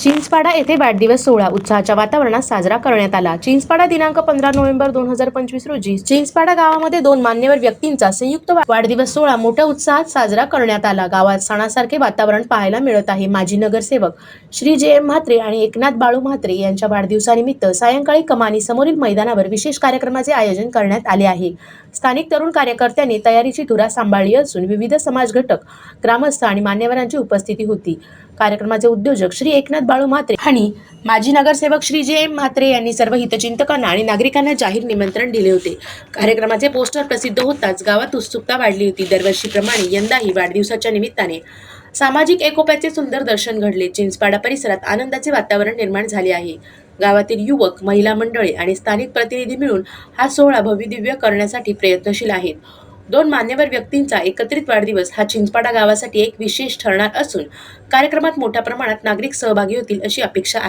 चिंचपाडा येथे वाढदिवस सोहळा उत्साहाच्या वातावरणात साजरा करण्यात आला. चिंचपाडा दिनांक पंधरा नोव्हेंबर दोन हजार पंचवीस रोजी चिंचपाडा गावामध्ये दोन मान्यवर व्यक्तींचा संयुक्त वाढदिवस सोहळा मोठ्या उत्साहात साजरा करण्यात आला. गावात सणासारखे वातावरण पाहायला मिळत आहे. माजी नगरसेवक श्री जे एम म्हात्रे आणि एकनाथ बाळू म्हात्रे यांच्या वाढदिवसानिमित्त सायंकाळी कमानी समोरील मैदानावर विशेष कार्यक्रमाचे आयोजन करण्यात आले आहे. स्थानिक तरुण कार्यकर्त्यांनी तयारीची धुरा सांभाळली असून विविध समाज घटक ग्रामस्थ आणि मान्यवरांची उपस्थिती होती. कार्यक्रमाचे उद्योजक श्री एकनाथ बाळू म्हात्रे आणि माजी नगरसेवक श्री जे एम म्हात्रे यांनी सर्व हितचिंतकांना आणि नागरिकांना जाहीर निमंत्रण दिले होते. कार्यक्रमाचे पोस्टर प्रसिद्ध होताच गावात उत्सुकता वाढली होती. दरवर्षीप्रमाणे यंदाही वाढदिवसाच्या निमित्ताने सामाजिक एकोप्याचे सुंदर दर्शन घडले. चिंचपाडा परिसरात आनंदाचे वातावरण निर्माण झाले आहे. गावातील युवक महिला मंडळे आणि स्थानिक प्रतिनिधी मिळून हा सोहळा भव्यदिव्य करण्यासाठी प्रयत्नशील आहेत. दोन मान्यवर व्यक्तींचा एकत्रित वाढदिवस हा चिंचपाडा गावासाठी एक विशेष ठरणार असून कार्यक्रमात मोठ्या प्रमाणात नागरिक सहभागी होतील अशी अपेक्षा आहे.